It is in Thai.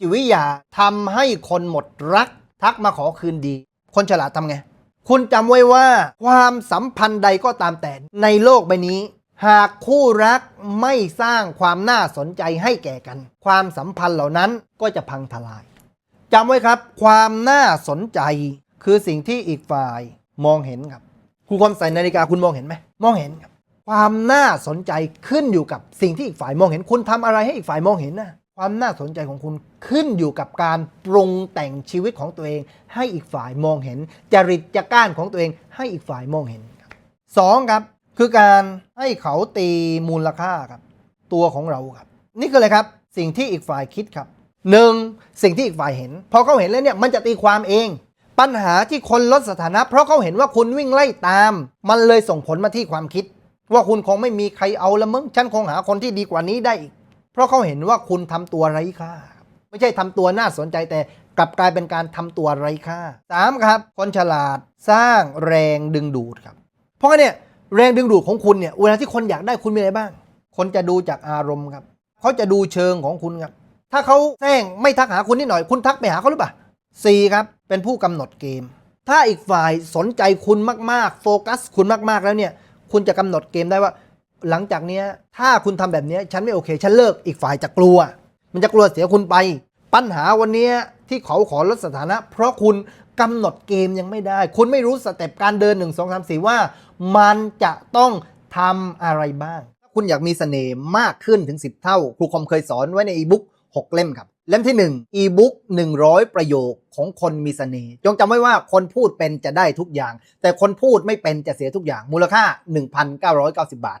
จิตวิทยาทำให้คนหมดรัก ทักมาขอคืนดี คนฉลาดทำไง คุณจำไว้ว่าความสัมพันธ์ใดก็ตามแต่ในโลกใบนี้ หากคู่รักไม่สร้างความน่าสนใจให้แก่กัน ความสัมพันธ์เหล่านั้นก็จะพังทลายจำไว้ครับ ความน่าสนใจคือสิ่งที่อีกฝ่ายมองเห็นครับคุณคนใส่นาฬิกาคุณมองเห็นไหมมองเห็นครับ ความน่าสนใจขึ้นอยู่กับสิ่งที่อีกฝ่ายมองเห็น คุณทำอะไรให้อีกฝ่ายมองเห็นนะ ความน่าสนใจของคุณขึ้นอยู่กับการปรุงแต่งชีวิตของตัวเอง ให้อีกฝ่ายมองเห็น จริตจักร้านของตัวเอง ให้อีกฝ่ายมองเห็นครับสองครับ คือการให้เขาตีมูลค่าครับ ตัวของเราครับ นี่คืออะไรครับ สิ่งที่อีกฝ่ายคิดครับหนึ่งสิ่งที่อีกฝ่ายเห็น พอเขาเห็นแล้วเนี่ยมันจะตีความเอง ปัญหาที่คนลดสถานะ เพราะเขาเห็นว่าคุณวิ่งไล่ตาม มันเลยส่งผลมาที่ความคิด ว่าคุณคงไม่มีใครเอาละมึงฉันคงหาคนที่ดีกว่านี้ได้อีก เพราะเขาเห็นว่าคุณทำตัวไร้ค่า ไม่ใช่ทำตัวน่าสนใจแต่กลับกลายเป็นการทำตัวไร้ค่าสามครับ คนฉลาดสร้างแรงดึงดูดครับ เพราะงั้นเนี่ยแรงดึงดูดของคุณเนี่ยเวลาที่คนอยากได้คุณมีอะไรบ้าง คนจะดูจากอารมณ์ครับเขาจะดูเชิงของคุณครับ ถ้าเขาแซงไม่ทักหาคุณนิดหน่อย คุณทักไปหาเขาหรือเปล่าสี่ครับเป็นผู้กำหนดเกม ถ้าอีกฝ่ายสนใจคุณมากๆ โฟกัส คุณมากๆแล้วเนี่ย คุณจะกำหนดเกมได้ว่า หลังจากเนี้ยถ้าคุณทำแบบนี้ฉันไม่โอเค ฉันเลิกอีกฝ่ายจะกลัว มันจะกลัวเสียคุณไป ปัญหาวันนี้ที่เขาขอลดสถานะ เพราะคุณกำหนดเกมยังไม่ได้ คุณไม่รู้สเต็ปการเดิน 1 2 3 4 ว่า มันจะต้องทำอะไรบ้าง ถ้าคุณอยากมีเสน่ห์มากขึ้นถึง 10 เท่า ครูคอมเคยสอนไว้ในอีบุ๊ก6 เล่มครับ เล่มที่1อีบุ๊ก100 ประโยคของคนมีเสน่ห์จงจำไว้ว่าคนพูดเป็นจะได้ทุกอย่าง แต่คนพูดไม่เป็นจะเสียทุกอย่างมูลค่า 1,990 บาท